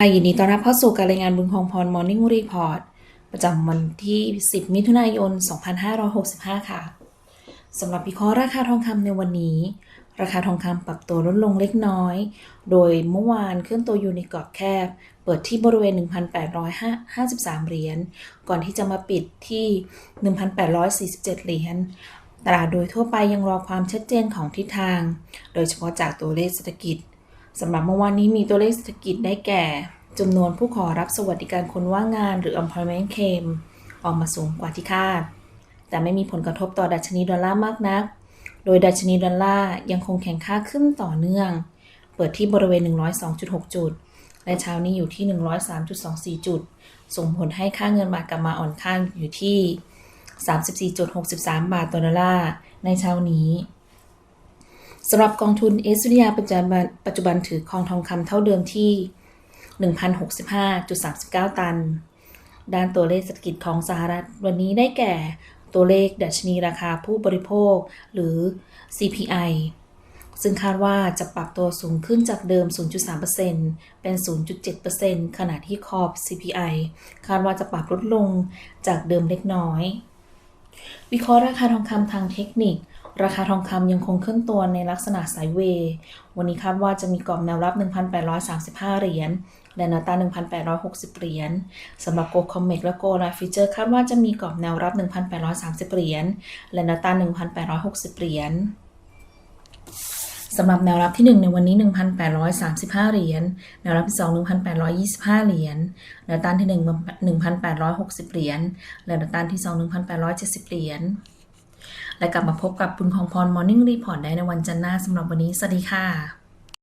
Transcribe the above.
ค่ะยินดีต้อนรับเข้าสู่การรายงานบุญคงพร Morning Report ประจำวันที่ 10 มิถุนายน 2565 ค่ะสำหรับวิเคราะห์ราคาทองคำในวันนี้ ราคาทองคำปรับตัวลดลงเล็กน้อย โดยเมื่อวานเคลื่อนตัวอยู่ในกรอบแคบ เปิดที่บริเวณ 1,853 เหรียญ ก่อนที่จะมาปิดที่ 1,847 เหรียญตลาดโดยทั่วไปยังรอความชัดเจนของทิศทาง โดยเฉพาะจากตัวเลขเศรษฐกิจ สำหรับเมื่อวานนี้มีตัวเลขเศรษฐกิจได้แก่จำนวนผู้ขอรับสวัสดิการคนว่างงานหรือ employment claim ออกมาสูงกว่าที่คาด แต่ไม่มีผลกระทบต่อดัชนีดอลลาร์มากนัก โดยดัชนีดอลลาร์ยังคงแข็งค่าขึ้นต่อเนื่อง เปิดที่บริเวณ 102.6 จุด และเช้านี้อยู่ที่ 103.24 จุด ส่งผลให้ค่าเงินบาทกลับมาอ่อนค่าอยู่ที่ 34.63 บาทต่อดอลลาร์ในเช้านี้ สำหรับกองทุนเอส r ิยาปัจจุบันปัจจุบันถือคองทองคำเท่าเดิมที่ 1,065.39 ตัน ด้านตัวเลขเศรษฐกิจของสหรัฐวันนี้ได้แก่ตัวเลขดัชนีราคาผู้บริโภคหรือ CPI ซึ่งคาดว่าจะปรับตัวสูงขึ้นจากเดิม 0.3%เป็น 0.7%ขณะที่คอบ CPI คาดว่าจะปรับลดลงจากเดิมเล็กน้อย วิเคราะห์ราคาทองคำทางเทคนิค ราคาทองคำยังคงเคลื่อนตัวในลักษณะไซด์เว วันนี้คาดว่าจะมีกรอบแนวรับ 1,835 เหรียญ และแนวต้าน1,860 เหรียญสำหรับโกลคอมเมกและโกลไลฟิเจอร์คาดว่าจะมีกรอบแนวรับ 1,830 เหรียญ และแนวต้าน1,860 เหรียญสำหรับแนวรับที่ 1 ในวันนี้ 1,835 เหรียญ แนวรับที่ 2 1,825 เหรียญ แนวต้านที่ 1 1,860 เหรียญ และแนวต้านที่ 2 1,870 เหรียญ และกลับมาพบกับบุญของพร Morning Report ได้ในวันจันทร์หน้าสำหรับวันนี้สวัสดีค่ะ